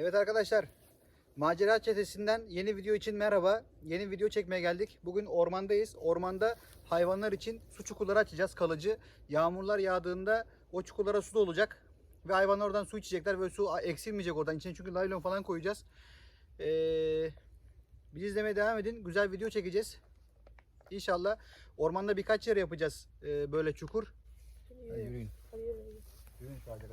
Evet arkadaşlar. Macera Çetesi'nden yeni video için merhaba. Yeni video çekmeye geldik. Bugün ormandayız. Ormanda hayvanlar için su çukurları açacağız kalıcı. Yağmurlar yağdığında o çukurlara su dolacak. Ve hayvanlar oradan su içecekler ve su eksilmeyecek oradan. İçine çünkü laylon falan koyacağız. Ee, bizi izlemeye devam edin. Güzel video çekeceğiz. İnşallah ormanda birkaç yer yapacağız ee, böyle çukur. Hadi yürüyün. Yürüyün şu ağaca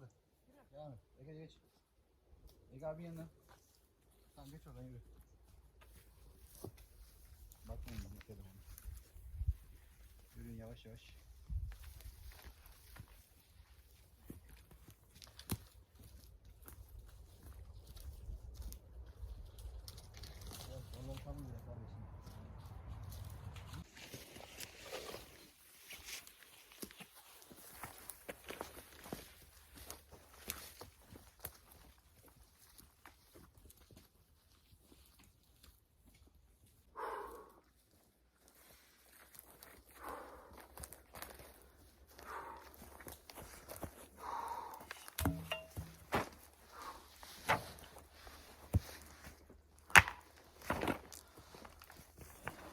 Açıldı. Devam et. Ege geç. Ege abi yanına. Tamam geç oradan yürü. Bakmayın bana telefonu. Yürüyün yavaş yavaş. Biraz oraları tam yürü kardeşim.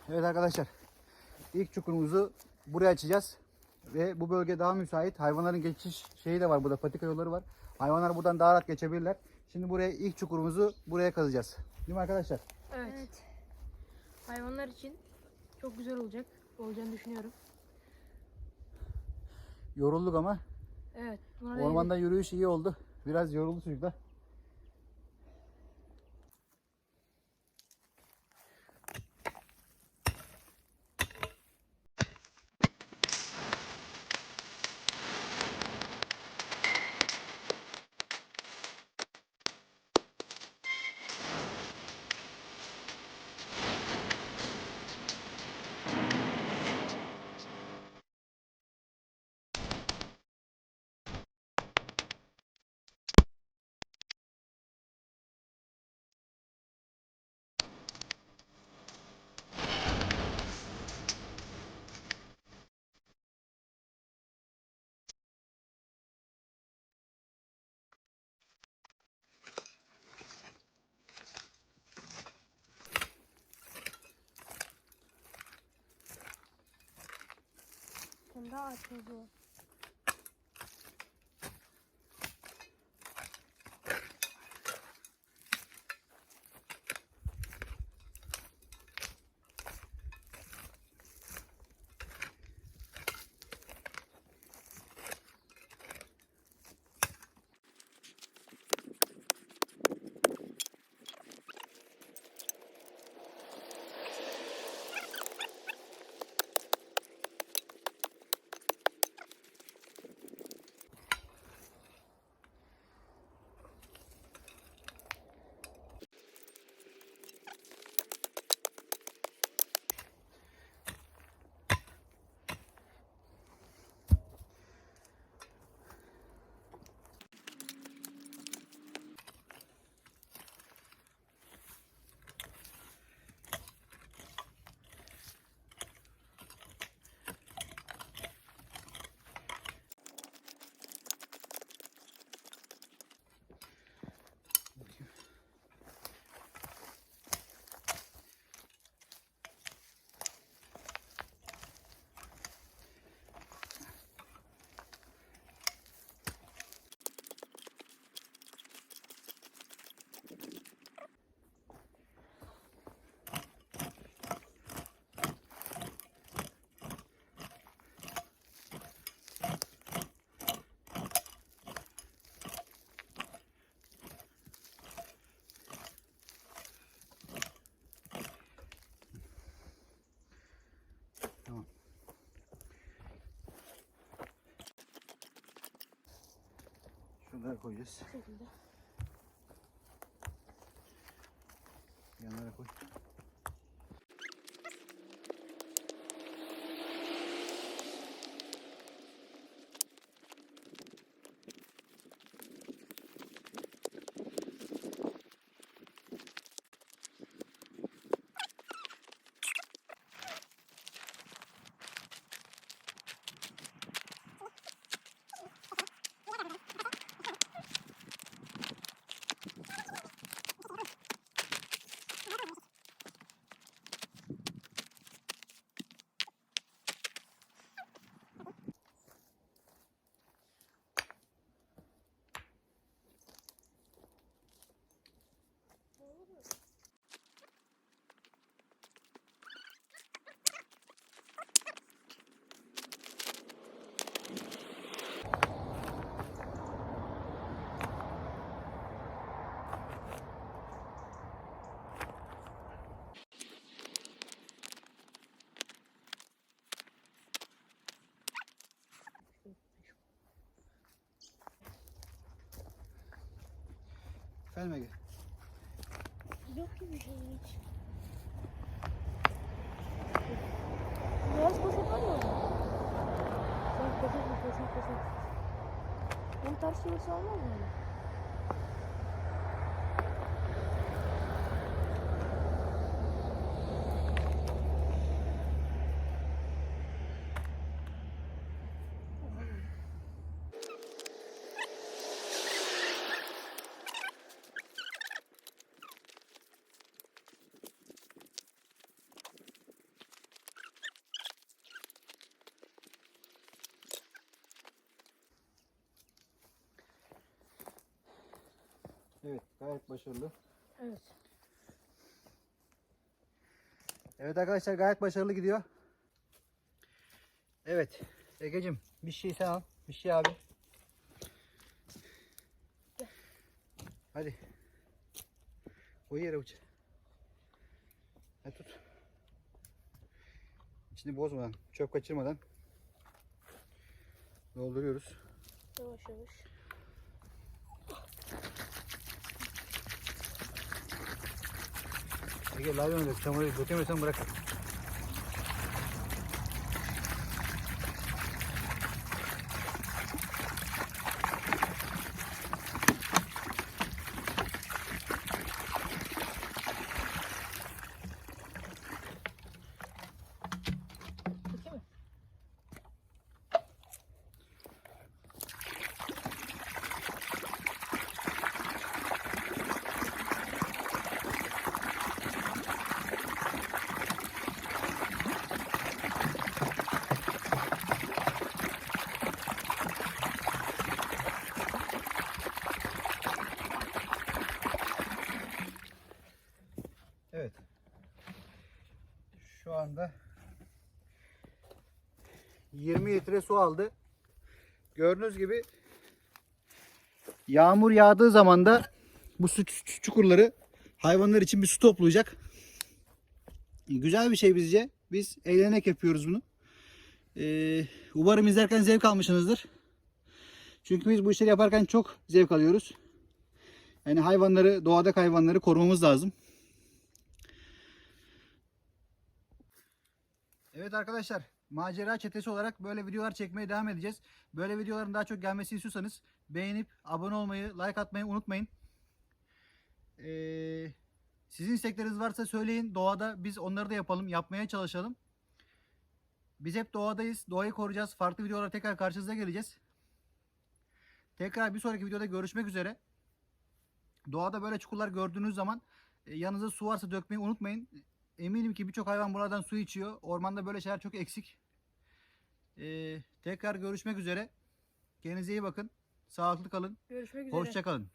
Evet arkadaşlar. ilk çukurumuzu buraya açacağız. Ve bu bölge daha müsait. Hayvanların geçiş şeyi de var burada. Patika yolları var. Hayvanlar buradan daha rahat geçebilirler. Şimdi buraya ilk çukurumuzu buraya kazacağız. Değil mi arkadaşlar? Evet. Hayvanlar için çok güzel olacak. Olacağını düşünüyorum. Yorulduk ama Evet. Ormanda yürüyüş iyi oldu. Biraz yoruldu çocuklar. Sen daha açıldı. Şunları koyacağız. Bu şekilde. Yanlara koy. Efendim Ege. Yok ki bir şey hiç. Beyaz poşet var mı? Sen poşet mi poşet poşet. Onun ters çevirisi olmaz mı Evet gayet başarılı. Evet. Evet arkadaşlar gayet başarılı gidiyor. Evet Ege'cim bir şey sen al. Bir şey abi. Hadi. Koy yere uç. Hadi tut. İçini bozmadan, çöp kaçırmadan dolduruyoruz. Yavaş yavaş. 이게 라면 정말 그 때문에 선물할게. 20 litre su aldı. Gördüğünüz gibi yağmur yağdığı zaman da bu su çukurları hayvanlar için bir su toplayacak. Güzel bir şey bizce. Biz eğlenerek yapıyoruz bunu. Ee, umarım izlerken zevk almışsınızdır. Çünkü biz bu işleri yaparken çok zevk alıyoruz. Yani hayvanları, doğadaki hayvanları korumamız lazım. Evet arkadaşlar macera çetesi olarak böyle videolar çekmeye devam edeceğiz. Böyle videoların daha çok gelmesini istiyorsanız beğenip abone olmayı, like atmayı unutmayın. Ee, sizin istekleriniz varsa söyleyin. Doğada biz onları da yapalım, yapmaya çalışalım. Biz hep doğadayız. Doğayı koruyacağız. Farklı videolara tekrar karşınıza geleceğiz. Tekrar bir sonraki videoda görüşmek üzere. Doğada böyle çukurlar gördüğünüz zaman e, yanınızda su varsa dökmeyi unutmayın. Eminim ki birçok hayvan buradan su içiyor. Ormanda böyle şeyler çok eksik. Ee, tekrar görüşmek üzere. Kendinize iyi bakın. Sağlıklı kalın. Görüşmek üzere. Hoşça kalın.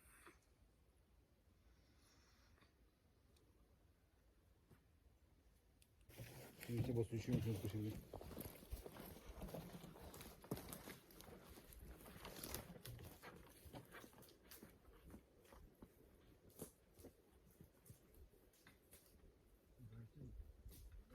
Ki basıyor, şu